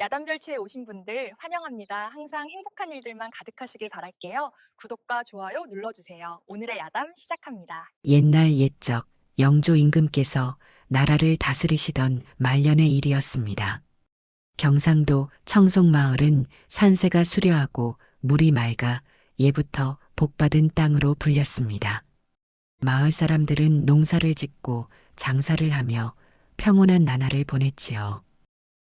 야단별치에 오신 분들 환영합니다. 항상 행복한 일들만 가득하시길 바랄게요. 구독과 좋아요 눌러주세요. 오늘의 야담 시작합니다. 옛날 옛적 영조 임금께서 나라를 다스리시던 말년의 일이었습니다. 경상도 청송마을은 산세가 수려하고 물이 맑아 예부터 복받은 땅으로 불렸습니다. 마을 사람들은 농사를 짓고 장사를 하며 평온한 나날을 보냈지요.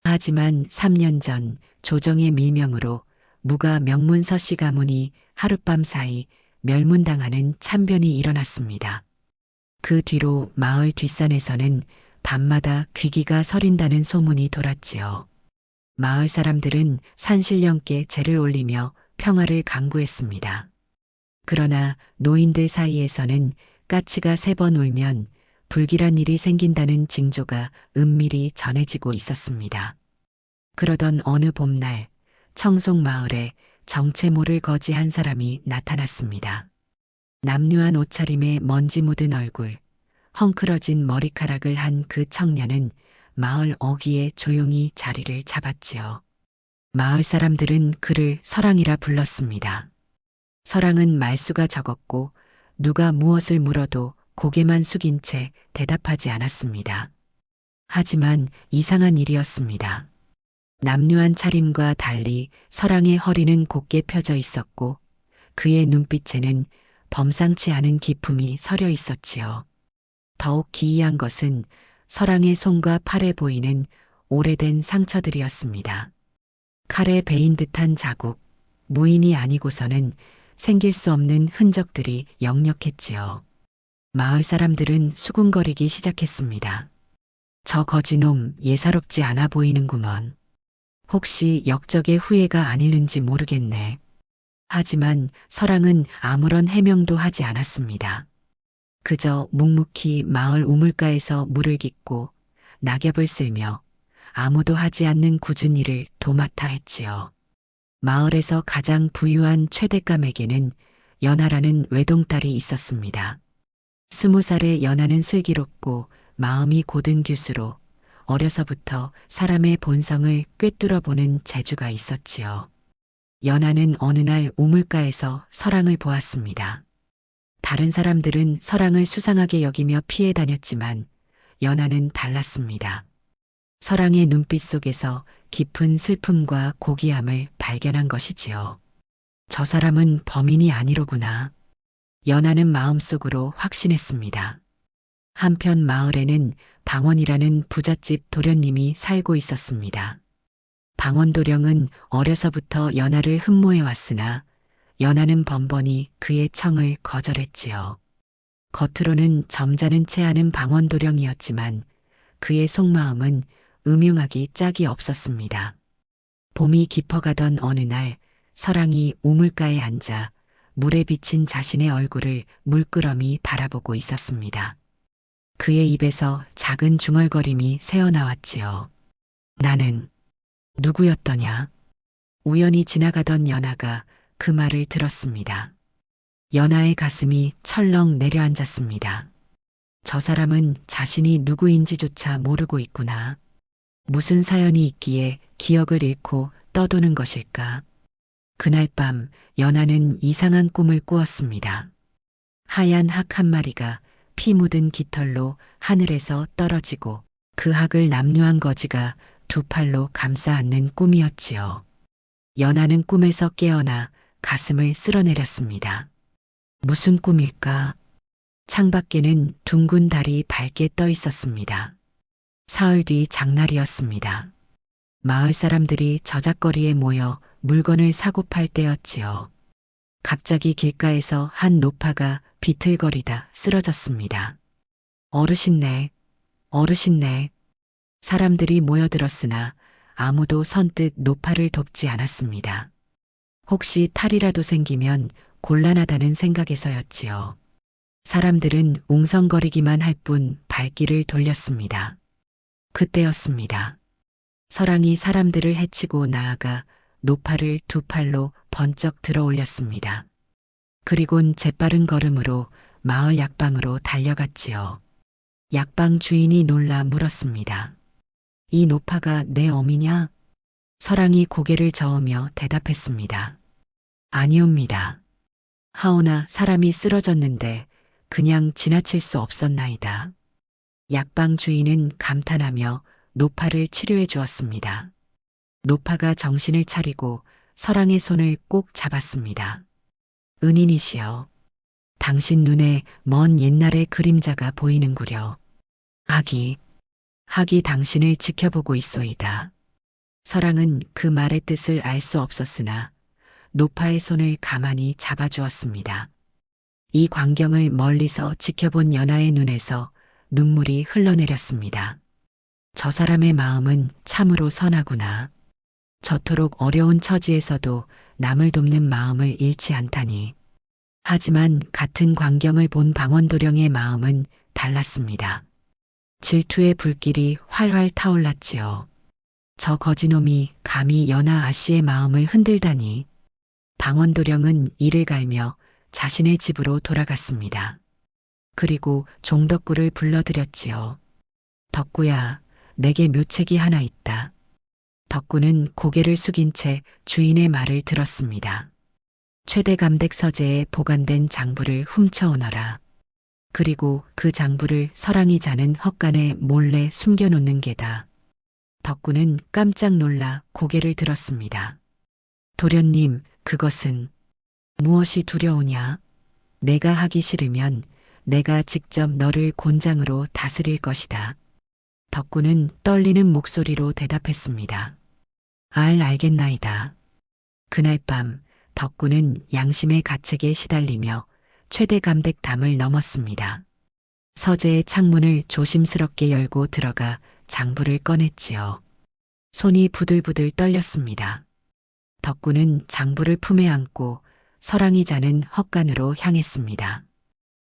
하지만 3년 전 조정의 밀명으로 무가 명문서 씨 가문이 하룻밤 사이 멸문당하는 참변이 일어났습니다. 그 뒤로 마을 뒷산에서는 밤마다 귀기가 서린다는 소문이 돌았지요. 마을 사람들은 산신령께 제를 올리며 평화를 강구했습니다. 그러나 노인들 사이에서는 까치가 세 번 울면 불길한 일이 생긴다는 징조가 은밀히 전해지고 있었습니다. 그러던 어느 봄날 청송 마을에 정체 모를 거지 한 사람이 나타났습니다. 남루한 옷차림에 먼지 묻은 얼굴, 헝클어진 머리카락을 한 그 청년은 마을 어귀에 조용히 자리를 잡았지요. 마을 사람들은 그를 설왕이라 불렀습니다. 설왕은 말수가 적었고 누가 무엇을 물어도 고개만 숙인 채 대답하지 않았습니다. 하지만 이상한 일이었습니다. 남루한 차림과 달리 설왕의 허리는 곧게 펴져 있었고 그의 눈빛에는 범상치 않은 기품이 서려 있었지요. 더욱 기이한 것은 설왕의 손과 팔에 보이는 오래된 상처들이었습니다. 칼에 베인 듯한 자국, 무인이 아니고서는 생길 수 없는 흔적들이 역력했지요. 마을 사람들은 수군거리기 시작했습니다. 저 거지놈 예사롭지 않아 보이는구먼. 혹시 역적의 후예가 아닐는지 모르겠네. 하지만 설왕은 아무런 해명도 하지 않았습니다. 그저 묵묵히 마을 우물가에서 물을 깃고 낙엽을 쓸며 아무도 하지 않는 굳은 일을 도맡아 했지요. 마을에서 가장 부유한 최대감에게는 연하라는 외동딸이 있었습니다. 스무 살의 연하는 슬기롭고 마음이 고든 교수로 어려서부터 사람의 본성을 꿰뚫어 보는 재주가 있었지요. 연하는 어느 날 우물가에서 설왕을 보았습니다. 다른 사람들은 설왕을 수상하게 여기며 피해 다녔지만 연하는 달랐습니다. 설왕의 눈빛 속에서 깊은 슬픔과 고귀함을 발견한 것이지요. 저 사람은 범인이 아니로구나. 연하는 마음속으로 확신했습니다. 한편 마을에는 방원이라는 부잣집 도련님이 살고 있었습니다. 방원도령은 어려서부터 연하를 흠모해 왔으나 연하는 번번이 그의 청을 거절했지요. 겉으로는 점잖은 체하는 방원도령이었지만 그의 속마음은 음흉하기 짝이 없었습니다. 봄이 깊어가던 어느 날 설왕이 우물가에 앉아 물에 비친 자신의 얼굴을 물끄러미 바라보고 있었습니다. 그의 입에서 작은 중얼거림이 새어나왔지요. 나는 누구였더냐? 우연히 지나가던 연하가 그 말을 들었습니다. 연하의 가슴이 철렁 내려앉았습니다. 저 사람은 자신이 누구인지조차 모르고 있구나. 무슨 사연이 있기에 기억을 잃고 떠도는 것일까? 그날 밤 연하는 이상한 꿈을 꾸었습니다. 하얀 학 한 마리가 피 묻은 깃털로 하늘에서 떨어지고 그 학을 남루한 거지가 두 팔로 감싸 안는 꿈이었지요. 연하는 꿈에서 깨어나 가슴을 쓸어내렸습니다. 무슨 꿈일까? 창밖에는 둥근 달이 밝게 떠 있었습니다. 사흘 뒤 장날이었습니다. 마을 사람들이 저작거리에 모여 물건을 사고 팔 때였지요. 갑자기 길가에서 한 노파가 비틀거리다 쓰러졌습니다. 어르신네, 어르신네. 사람들이 모여들었으나 아무도 선뜻 노파를 돕지 않았습니다. 혹시 탈이라도 생기면 곤란하다는 생각에서였지요. 사람들은 웅성거리기만 할 뿐 발길을 돌렸습니다. 그때였습니다. 설왕이 사람들을 해치고 나아가 노파를 두 팔로 번쩍 들어 올렸습니다. 그리곤 재빠른 걸음으로 마을 약방으로 달려갔지요. 약방 주인이 놀라 물었습니다. 이 노파가 내 어미냐? 서랑이 고개를 저으며 대답했습니다. 아니옵니다. 하오나 사람이 쓰러졌는데 그냥 지나칠 수 없었나이다. 약방 주인은 감탄하며 노파를 치료해 주었습니다. 노파가 정신을 차리고 서랑의 손을 꼭 잡았습니다. 은인이시여. 당신 눈에 먼 옛날의 그림자가 보이는구려. 학이, 학이 당신을 지켜보고 있소이다. 서랑은 그 말의 뜻을 알 수 없었으나 노파의 손을 가만히 잡아주었습니다. 이 광경을 멀리서 지켜본 연하의 눈에서 눈물이 흘러내렸습니다. 저 사람의 마음은 참으로 선하구나. 저토록 어려운 처지에서도 남을 돕는 마음을 잃지 않다니. 하지만 같은 광경을 본 방원도령의 마음은 달랐습니다. 질투의 불길이 활활 타올랐지요. 저 거지놈이 감히 연하 아씨의 마음을 흔들다니. 방원도령은 이를 갈며 자신의 집으로 돌아갔습니다. 그리고 종덕구를 불러들였지요. 덕구야, 내게 묘책이 하나 있다. 덕구는 고개를 숙인 채 주인의 말을 들었습니다. 최대 감댁 서재에 보관된 장부를 훔쳐오너라. 그리고 그 장부를 서랑이 자는 헛간에 몰래 숨겨놓는 게다. 덕구는 깜짝 놀라 고개를 들었습니다. 도련님, 그것은 무엇이 두려우냐? 내가 하기 싫으면 내가 직접 너를 곤장으로 다스릴 것이다. 덕구는 떨리는 목소리로 대답했습니다. 알 알겠나이다. 그날 밤 덕구는 양심의 가책에 시달리며 최대 감댁 담을 넘었습니다. 서재의 창문을 조심스럽게 열고 들어가 장부를 꺼냈지요. 손이 부들부들 떨렸습니다. 덕구는 장부를 품에 안고 서랑이 자는 헛간으로 향했습니다.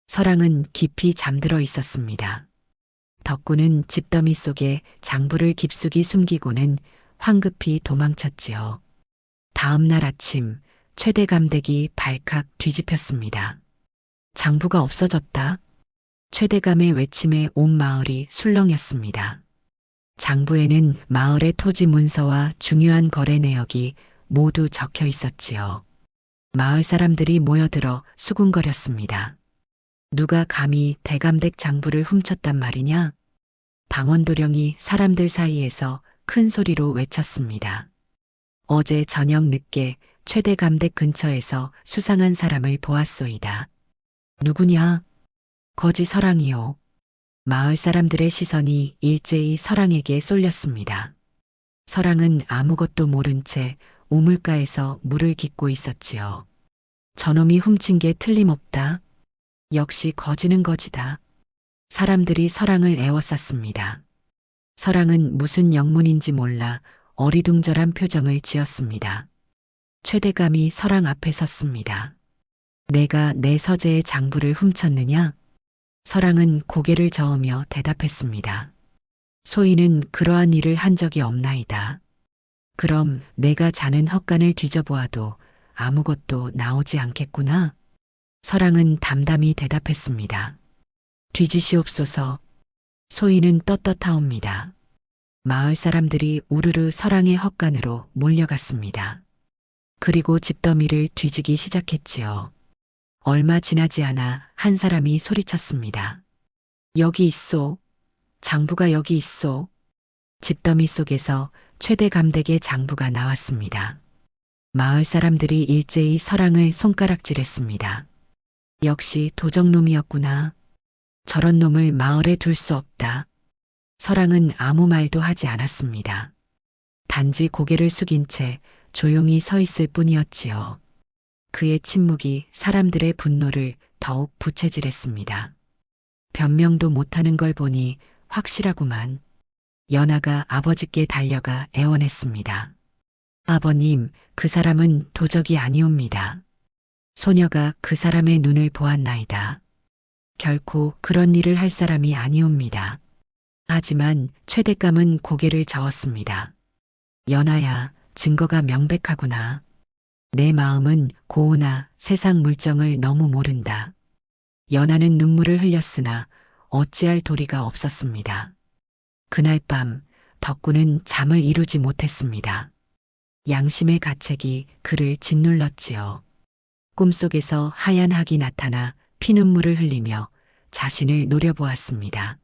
서랑은 깊이 잠들어 있었습니다. 덕구는 집더미 속에 장부를 깊숙이 숨기고는 황급히 도망쳤지요. 다음 날 아침 최대 감댁이 발칵 뒤집혔습니다. 장부가 없어졌다. 최대감의 외침에 온 마을이 술렁였습니다. 장부에는 마을의 토지 문서와 중요한 거래 내역이 모두 적혀 있었지요. 마을 사람들이 모여들어 수군거렸습니다. 누가 감히 대감댁 장부를 훔쳤단 말이냐? 방원도령이 사람들 사이에서 큰 소리로 외쳤습니다. 어제 저녁 늦게 최대 감댁 근처에서 수상한 사람을 보았소이다. 누구냐? 거지 설랑이요. 마을 사람들의 시선이 일제히 설랑에게 쏠렸습니다. 설랑은 아무것도 모른 채 우물가에서 물을 깃고 있었지요. 저놈이 훔친 게 틀림없다. 역시 거지는 거지다. 사람들이 설랑을 애워쌌습니다. 설랑은 무슨 영문인지 몰라 어리둥절한 표정을 지었습니다. 최대감이 설랑 앞에 섰습니다. 내가 내 서재의 장부를 훔쳤느냐? 설랑은 고개를 저으며 대답했습니다. 소인은 그러한 일을 한 적이 없나이다. 그럼 내가 자는 헛간을 뒤져보아도 아무것도 나오지 않겠구나. 설랑은 담담히 대답했습니다. 뒤지시옵소서. 소인은 떳떳하옵니다. 마을 사람들이 우르르 설랑의 헛간으로 몰려갔습니다. 그리고 집더미를 뒤지기 시작했지요. 얼마 지나지 않아 한 사람이 소리쳤습니다. 여기 있소. 장부가 여기 있소. 집더미 속에서 최대 감댁의 장부가 나왔습니다. 마을 사람들이 일제히 설랑을 손가락질했습니다. 역시 도적놈이었구나. 저런 놈을 마을에 둘 수 없다. 설랑은 아무 말도 하지 않았습니다. 단지 고개를 숙인 채 조용히 서 있을 뿐이었지요. 그의 침묵이 사람들의 분노를 더욱 부채질했습니다. 변명도 못하는 걸 보니 확실하구만. 연하가 아버지께 달려가 애원했습니다. 아버님, 그 사람은 도적이 아니옵니다. 소녀가 그 사람의 눈을 보았나이다. 결코 그런 일을 할 사람이 아니옵니다. 하지만 최대감은 고개를 저었습니다. 연하야, 증거가 명백하구나. 내 마음은 고우나 세상 물정을 너무 모른다. 연하는 눈물을 흘렸으나 어찌할 도리가 없었습니다. 그날 밤 덕구는 잠을 이루지 못했습니다. 양심의 가책이 그를 짓눌렀지요. 꿈속에서 하얀 학이 나타나 피눈물을 흘리며 자신을 노려보았습니다.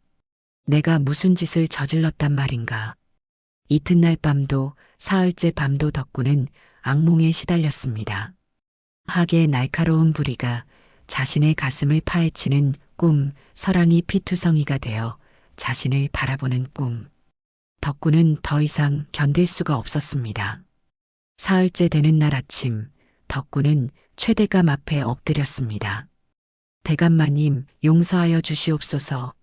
내가 무슨 짓을 저질렀단 말인가. 이튿날 밤도 사흘째 밤도 덕구는 악몽에 시달렸습니다. 학의 날카로운 부리가 자신의 가슴을 파헤치는 꿈, 설왕이 피투성이가 되어 자신을 바라보는 꿈. 덕구는 더 이상 견딜 수가 없었습니다. 사흘째 되는 날 아침, 덕구는 최대감 앞에 엎드렸습니다. 대감마님, 용서하여 주시옵소서.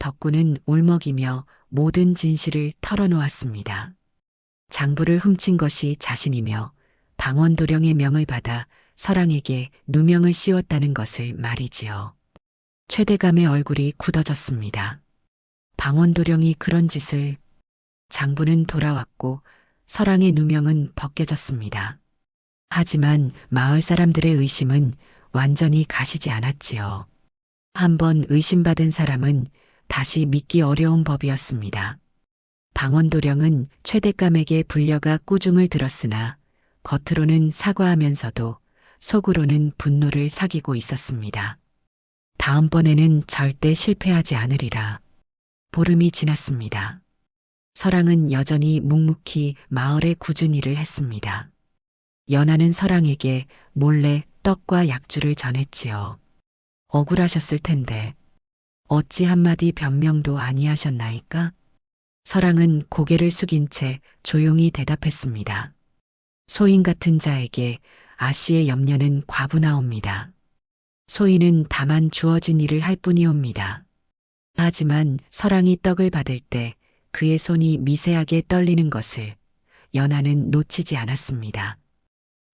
덕구는 울먹이며 모든 진실을 털어놓았습니다. 장부를 훔친 것이 자신이며 방원도령의 명을 받아 설왕에게 누명을 씌웠다는 것을 말이지요. 최대감의 얼굴이 굳어졌습니다. 방원도령이 그런 짓을 장부는 돌아왔고 설왕의 누명은 벗겨졌습니다. 하지만 마을 사람들의 의심은 완전히 가시지 않았지요. 한번 의심받은 사람은 다시 믿기 어려운 법이었습니다. 방원도령은 최대감에게 불려가 꾸중을 들었으나 겉으로는 사과하면서도 속으로는 분노를 사귀고 있었습니다. 다음번에는 절대 실패하지 않으리라. 보름이 지났습니다. 설왕은 여전히 묵묵히 마을의 일을 했습니다. 연하는 설왕에게 몰래 떡과 약주를 전했지요. 억울하셨을 텐데 어찌 한마디 변명도 아니하셨나이까? 설왕은 고개를 숙인 채 조용히 대답했습니다. 소인 같은 자에게 아씨의 염려는 과분하옵니다. 소인은 다만 주어진 일을 할 뿐이옵니다. 하지만 설왕이 떡을 받을 때 그의 손이 미세하게 떨리는 것을 연하는 놓치지 않았습니다.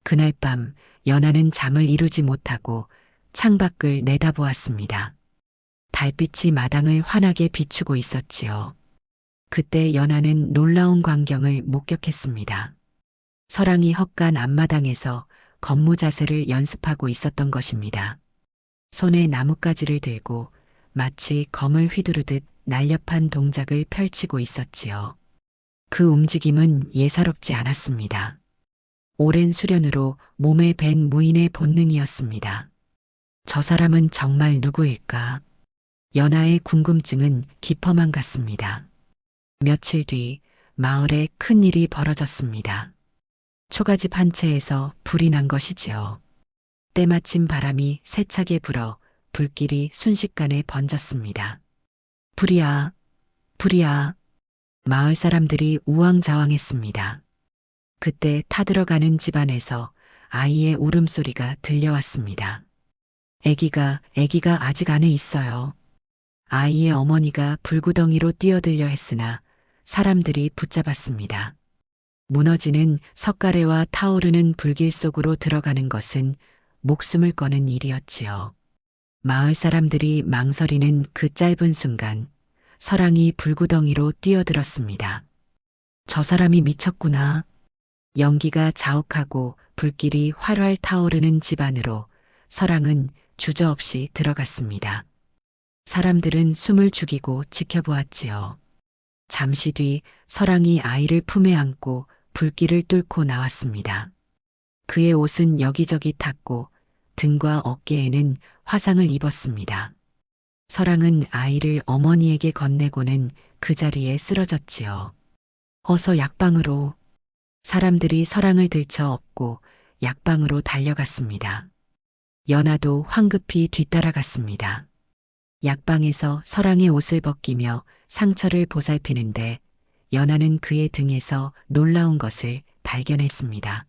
그날 밤 연하는 잠을 이루지 못하고 창밖을 내다보았습니다. 달빛이 마당을 환하게 비추고 있었지요. 그때 연하는 놀라운 광경을 목격했습니다. 설왕이 헛간 앞마당에서 건무 자세를 연습하고 있었던 것입니다. 손에 나뭇가지를 들고 마치 검을 휘두르듯 날렵한 동작을 펼치고 있었지요. 그 움직임은 예사롭지 않았습니다. 오랜 수련으로 몸에 밴 무인의 본능이었습니다. 저 사람은 정말 누구일까? 연하의 궁금증은 깊어만 갔습니다. 며칠 뒤 마을에 큰 일이 벌어졌습니다. 초가집 한 채에서 불이 난 것이지요. 때마침 바람이 세차게 불어 불길이 순식간에 번졌습니다. 불이야, 불이야. 마을 사람들이 우왕좌왕했습니다. 그때 타들어가는 집안에서 아이의 울음소리가 들려왔습니다. 애기가, 애기가 아직 안에 있어요. 아이의 어머니가 불구덩이로 뛰어들려 했으나 사람들이 붙잡았습니다. 무너지는 석가래와 타오르는 불길 속으로 들어가는 것은 목숨을 거는 일이었지요. 마을 사람들이 망설이는 그 짧은 순간 설왕이 불구덩이로 뛰어들었습니다. 저 사람이 미쳤구나. 연기가 자욱하고 불길이 활활 타오르는 집 안으로 설왕은 주저없이 들어갔습니다. 사람들은 숨을 죽이고 지켜보았지요. 잠시 뒤 설왕이 아이를 품에 안고 불길을 뚫고 나왔습니다. 그의 옷은 여기저기 탔고 등과 어깨에는 화상을 입었습니다. 설왕은 아이를 어머니에게 건네고는 그 자리에 쓰러졌지요. 어서 약방으로. 사람들이 설왕을 들쳐 업고 약방으로 달려갔습니다. 연하도 황급히 뒤따라갔습니다. 약방에서 설왕의 옷을 벗기며 상처를 보살피는데 연하는 그의 등에서 놀라운 것을 발견했습니다.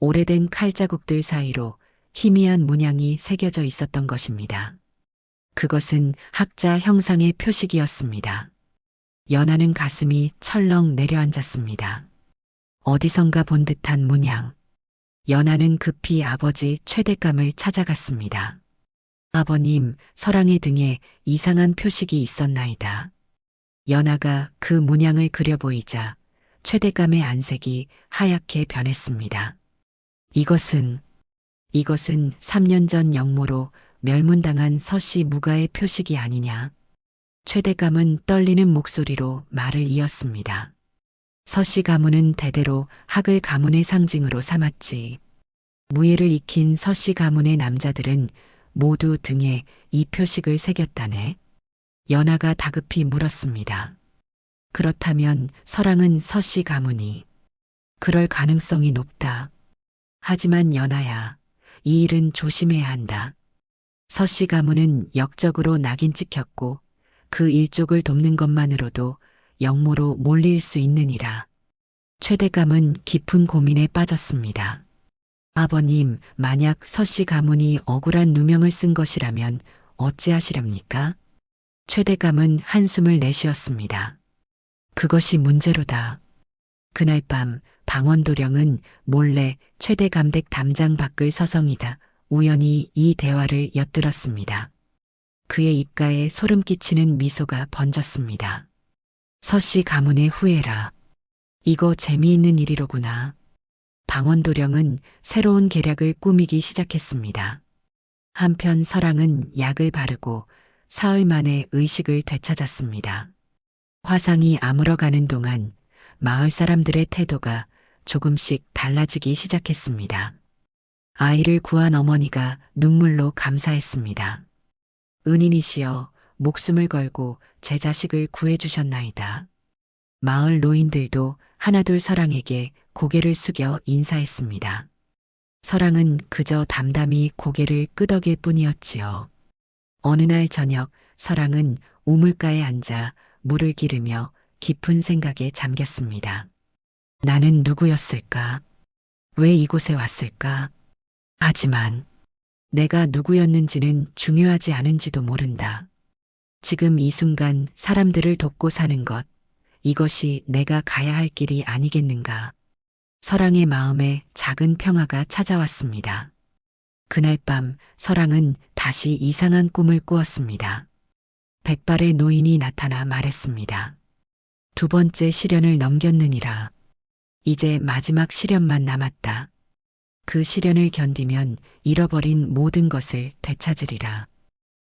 오래된 칼자국들 사이로 희미한 문양이 새겨져 있었던 것입니다. 그것은 학자 형상의 표식이었습니다. 연하는 가슴이 철렁 내려앉았습니다. 어디선가 본 듯한 문양. 연하는 급히 아버지 최대감을 찾아갔습니다. 아버님, 설왕의 등에 이상한 표식이 있었나이다. 연하가 그 문양을 그려보이자 최대감의 안색이 하얗게 변했습니다. 이것은, 이것은 3년 전 영모로 멸문당한 서씨 무가의 표식이 아니냐. 최대감은 떨리는 목소리로 말을 이었습니다. 서씨 가문은 대대로 학을 가문의 상징으로 삼았지. 무예를 익힌 서씨 가문의 남자들은 모두 등에 이 표식을 새겼다네. 연하가 다급히 물었습니다. 그렇다면 서랑은 서씨 가문이 그럴 가능성이 높다. 하지만 연하야, 이 일은 조심해야 한다. 서씨 가문은 역적으로 낙인 찍혔고 그 일족을 돕는 것만으로도 영모로 몰릴 수 있느니라. 최대감은 깊은 고민에 빠졌습니다. 아버님, 만약 서씨 가문이 억울한 누명을 쓴 것이라면 어찌하시렵니까? 최대감은 한숨을 내쉬었습니다. 그것이 문제로다. 그날 밤 방원도령은 몰래 최대감댁 담장 밖을 서성이다 우연히 이 대화를 엿들었습니다. 그의 입가에 소름 끼치는 미소가 번졌습니다. 서씨 가문의 후예라. 이거 재미있는 일이로구나. 방원도령은 새로운 계략을 꾸미기 시작했습니다. 한편 서랑은 약을 바르고 사흘 만에 의식을 되찾았습니다. 화상이 아물어 가는 동안 마을 사람들의 태도가 조금씩 달라지기 시작했습니다. 아이를 구한 어머니가 눈물로 감사했습니다. 은인이시여 목숨을 걸고 제 자식을 구해주셨나이다. 마을 노인들도 하나둘 서랑에게 고개를 숙여 인사했습니다. 서랑은 그저 담담히 고개를 끄덕일 뿐이었지요. 어느 날 저녁 서랑은 우물가에 앉아 물을 기르며 깊은 생각에 잠겼습니다. 나는 누구였을까? 왜 이곳에 왔을까? 하지만 내가 누구였는지는 중요하지 않은지도 모른다. 지금 이 순간 사람들을 돕고 사는 것, 이것이 내가 가야 할 길이 아니겠는가. 서랑의 마음에 작은 평화가 찾아왔습니다. 그날 밤 서랑은 다시 이상한 꿈을 꾸었습니다. 백발의 노인이 나타나 말했습니다. 두 번째 시련을 넘겼느니라. 이제 마지막 시련만 남았다. 그 시련을 견디면 잃어버린 모든 것을 되찾으리라.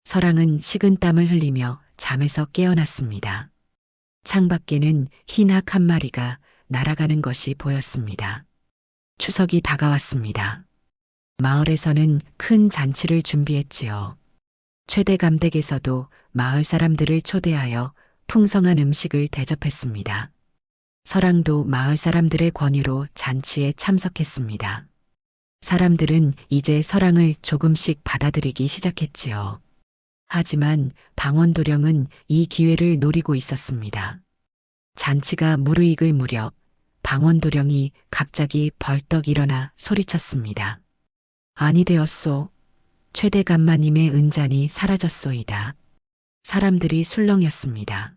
서랑은 식은 땀을 흘리며 잠에서 깨어났습니다. 창밖에는 흰학한 마리가 날아가는 것이 보였습니다. 추석이 다가왔습니다. 마을에서는 큰 잔치를 준비했지요. 최대 감댁에서도 마을 사람들을 초대하여 풍성한 음식을 대접했습니다. 서랑도 마을 사람들의 권유로 잔치에 참석했습니다. 사람들은 이제 서랑을 조금씩 받아들이기 시작했지요. 하지만 방원도령은 이 기회를 노리고 있었습니다. 잔치가 무르익을 무렵 방원도령이 갑자기 벌떡 일어나 소리쳤습니다. 아니 되었소. 최대감마님의 은잔이 사라졌소이다. 사람들이 술렁였습니다.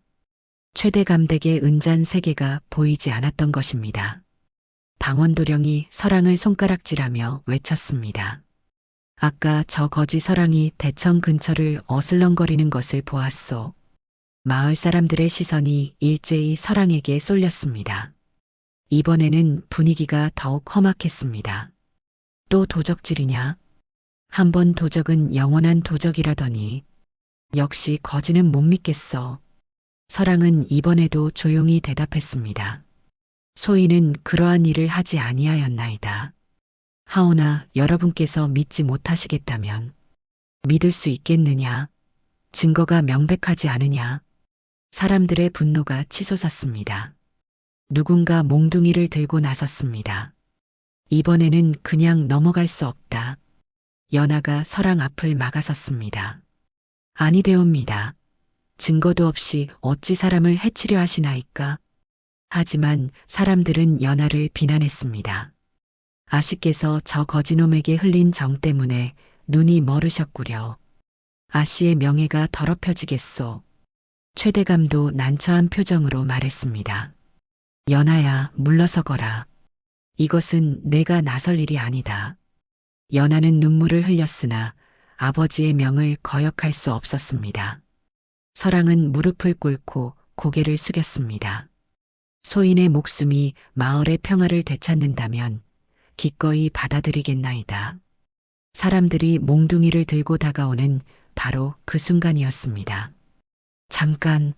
최대 감댁의 은잔 세 개가 보이지 않았던 것입니다. 방원도령이 서랑을 손가락질하며 외쳤습니다. 아까 저 거지 서랑이 대청 근처를 어슬렁거리는 것을 보았소. 마을 사람들의 시선이 일제히 서랑에게 쏠렸습니다. 이번에는 분위기가 더욱 험악했습니다. 또 도적질이냐? 한 번 도적은 영원한 도적이라더니 역시 거지는 못 믿겠어. 서랑은 이번에도 조용히 대답했습니다. 소인은 그러한 일을 하지 아니하였나이다. 하오나 여러분께서 믿지 못하시겠다면 믿을 수 있겠느냐? 증거가 명백하지 않으냐? 사람들의 분노가 치솟았습니다. 누군가 몽둥이를 들고 나섰습니다. 이번에는 그냥 넘어갈 수 없다. 연하가 서랑 앞을 막아섰습니다. 아니 되옵니다. 증거도 없이 어찌 사람을 해치려 하시나이까? 하지만 사람들은 연하를 비난했습니다. 아씨께서 저 거지놈에게 흘린 정 때문에 눈이 멀으셨구려. 아씨의 명예가 더럽혀지겠소. 최대감도 난처한 표정으로 말했습니다. 연하야, 물러서거라. 이것은 내가 나설 일이 아니다. 연하는 눈물을 흘렸으나 아버지의 명을 거역할 수 없었습니다. 서랑은 무릎을 꿇고 고개를 숙였습니다. 소인의 목숨이 마을의 평화를 되찾는다면 기꺼이 받아들이겠나이다. 사람들이 몽둥이를 들고 다가오는 바로 그 순간이었습니다. 잠깐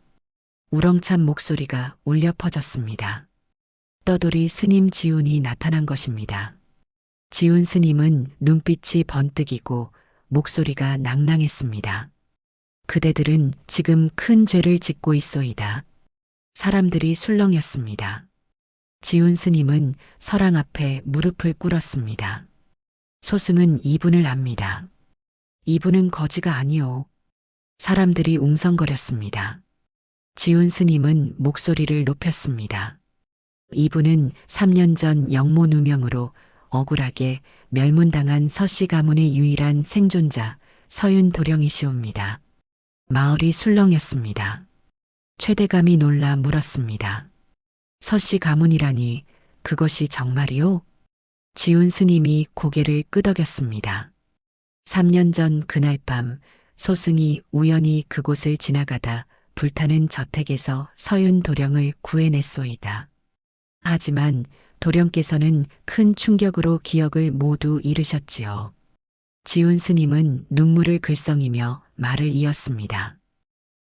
우렁찬 목소리가 울려 퍼졌습니다. 떠돌이 스님 지훈이 나타난 것입니다. 지훈 스님은 눈빛이 번뜩이고 목소리가 낭낭했습니다. 그대들은 지금 큰 죄를 짓고 있소이다. 사람들이 술렁였습니다. 지훈 스님은 서랑 앞에 무릎을 꿇었습니다. 소승은 이분을 압니다. 이분은 거지가 아니오. 사람들이 웅성거렸습니다. 지훈 스님은 목소리를 높였습니다. 이분은 3년 전 영모 누명으로 억울하게 멸문당한 서씨 가문의 유일한 생존자 서윤 도령이시옵니다. 마을이 술렁였습니다. 최대감이 놀라 물었습니다. 서씨 가문이라니 그것이 정말이오? 지훈 스님이 고개를 끄덕였습니다. 3년 전 그날 밤 소승이 우연히 그곳을 지나가다 불타는 저택에서 서윤 도령을 구해냈소이다. 하지만 도령께서는 큰 충격으로 기억을 모두 잃으셨지요. 지훈 스님은 눈물을 글썽이며 말을 이었습니다.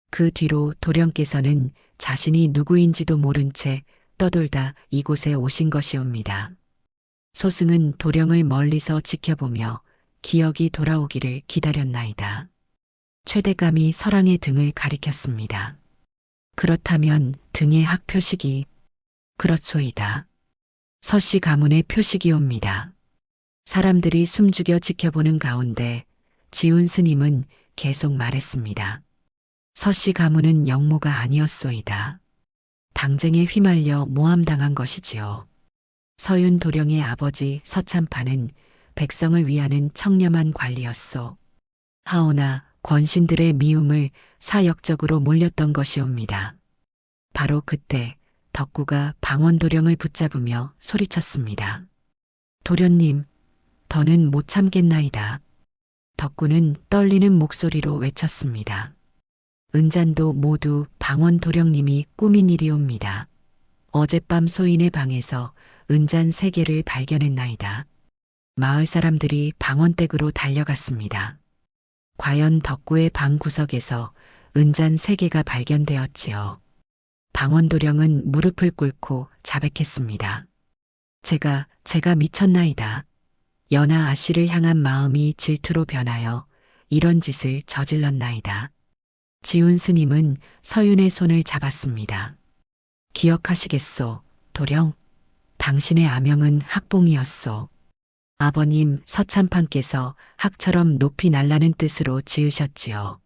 그 뒤로 도령께서는 자신이 누구인지도 모른 채 떠돌다 이곳에 오신 것이옵니다. 소승은 도령을 멀리서 지켜보며 기억이 돌아오기를 기다렸나이다. 최대감이 서랑의 등을 가리켰습니다. 그렇다면 등의 학 표식이 그렇소이다. 서씨 가문의 표식이옵니다. 사람들이 숨죽여 지켜보는 가운데 지훈 스님은 계속 말했습니다. 서씨 가문은 영모가 아니었소이다. 당쟁에 휘말려 모함당한 것이지요. 서윤 도령의 아버지 서참파는 백성을 위하는 청렴한 관리였소. 하오나 권신들의 미움을 사역적으로 몰렸던 것이옵니다. 바로 그때 덕구가 방원 도령을 붙잡으며 소리쳤습니다. 도련님, 더는 못 참겠나이다. 덕구는 떨리는 목소리로 외쳤습니다. 은잔도 모두 방원 도령님이 꾸민 일이옵니다. 어젯밤 소인의 방에서 은잔 세 개를 발견했나이다. 마을 사람들이 방원댁으로 달려갔습니다. 과연 덕구의 방 구석에서 은잔 세 개가 발견되었지요. 방원도령은 무릎을 꿇고 자백했습니다. 제가, 제가 미쳤나이다. 연하 아씨를 향한 마음이 질투로 변하여 이런 짓을 저질렀나이다. 지훈 스님은 서윤의 손을 잡았습니다. 기억하시겠소, 도령? 당신의 아명은 학봉이었소. 아버님 서참판께서 학처럼 높이 날라는 뜻으로 지으셨지요.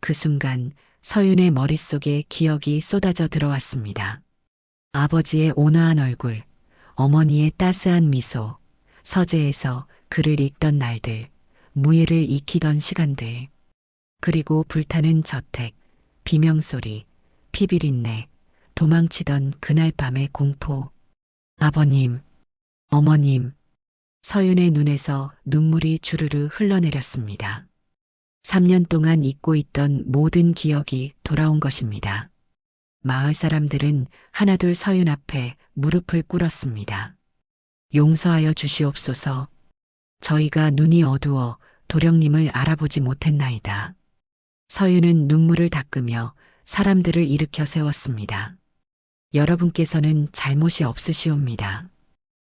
그 순간 서윤의 머릿속에 기억이 쏟아져 들어왔습니다. 아버지의 온화한 얼굴, 어머니의 따스한 미소, 서재에서 글을 읽던 날들, 무예를 익히던 시간들, 그리고 불타는 저택, 비명소리, 피비린내, 도망치던 그날 밤의 공포. 아버님, 어머님, 서윤의 눈에서 눈물이 주르르 흘러내렸습니다. 3년 동안 잊고 있던 모든 기억이 돌아온 것입니다. 마을 사람들은 하나둘 서윤 앞에 무릎을 꿇었습니다. 용서하여 주시옵소서. 저희가 눈이 어두워 도령님을 알아보지 못했나이다. 서윤은 눈물을 닦으며 사람들을 일으켜 세웠습니다. 여러분께서는 잘못이 없으시옵니다.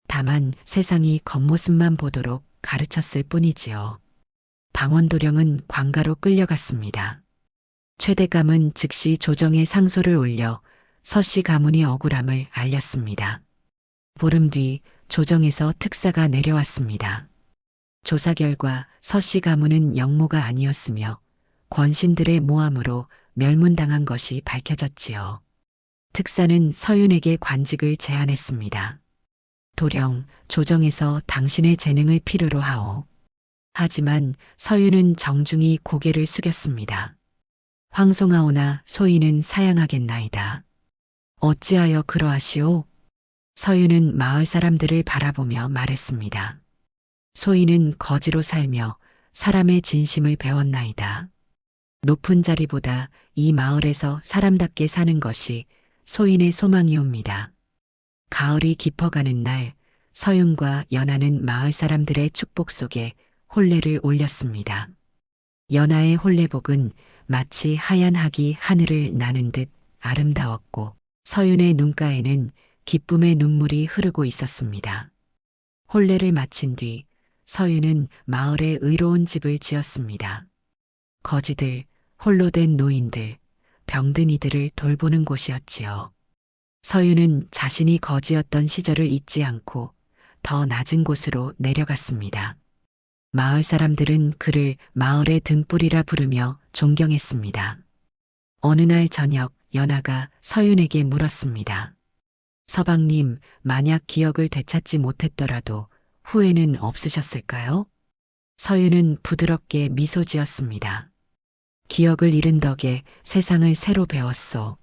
다만 세상이 겉모습만 보도록 가르쳤을 뿐이지요. 방원도령은 관가로 끌려갔습니다. 최대감은 즉시 조정에 상소를 올려 서씨 가문이 억울함을 알렸습니다. 보름 뒤 조정에서 특사가 내려왔습니다. 조사 결과 서씨 가문은 영모가 아니었으며 권신들의 모함으로 멸문당한 것이 밝혀졌지요. 특사는 서윤에게 관직을 제안했습니다. 도령, 조정에서 당신의 재능을 필요로 하오. 하지만 서윤은 정중히 고개를 숙였습니다. 황송하오나 소인은 사양하겠나이다. 어찌하여 그러하시오? 서윤은 마을 사람들을 바라보며 말했습니다. 소인은 거지로 살며 사람의 진심을 배웠나이다. 높은 자리보다 이 마을에서 사람답게 사는 것이 소인의 소망이옵니다. 가을이 깊어가는 날 서윤과 연하는 마을 사람들의 축복 속에 혼례를 올렸습니다. 연하의 혼례복은 마치 하얀 학이 하늘을 나는 듯 아름다웠고 서윤의 눈가에는 기쁨의 눈물이 흐르고 있었습니다. 혼례를 마친 뒤 서윤은 마을에 의로운 집을 지었습니다. 거지들, 홀로 된 노인들, 병든 이들을 돌보는 곳이었지요. 서윤은 자신이 거지였던 시절을 잊지 않고 더 낮은 곳으로 내려갔습니다. 마을 사람들은 그를 마을의 등불이라 부르며 존경했습니다. 어느 날 저녁 연하가 서윤에게 물었습니다. 서방님, 만약 기억을 되찾지 못했더라도 후회는 없으셨을까요? 서윤은 부드럽게 미소 지었습니다. 기억을 잃은 덕에 세상을 새로 배웠소.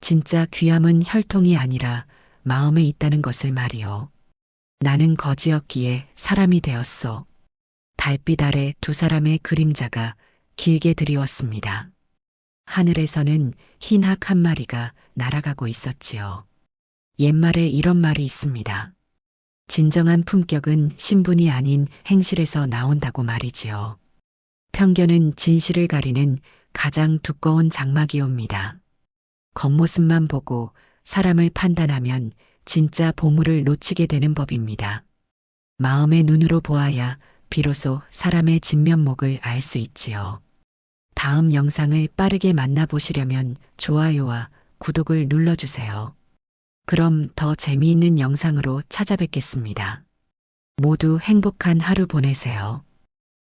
진짜 귀함은 혈통이 아니라 마음에 있다는 것을 말이요. 나는 거지였기에 사람이 되었소. 달빛 아래 두 사람의 그림자가 길게 드리웠습니다. 하늘에서는 흰 학 한 마리가 날아가고 있었지요. 옛말에 이런 말이 있습니다. 진정한 품격은 신분이 아닌 행실에서 나온다고 말이지요. 편견은 진실을 가리는 가장 두꺼운 장막이옵니다. 겉모습만 보고 사람을 판단하면 진짜 보물을 놓치게 되는 법입니다. 마음의 눈으로 보아야 비로소 사람의 진면목을 알 수 있지요. 다음 영상을 빠르게 만나보시려면 좋아요와 구독을 눌러주세요. 그럼 더 재미있는 영상으로 찾아뵙겠습니다. 모두 행복한 하루 보내세요.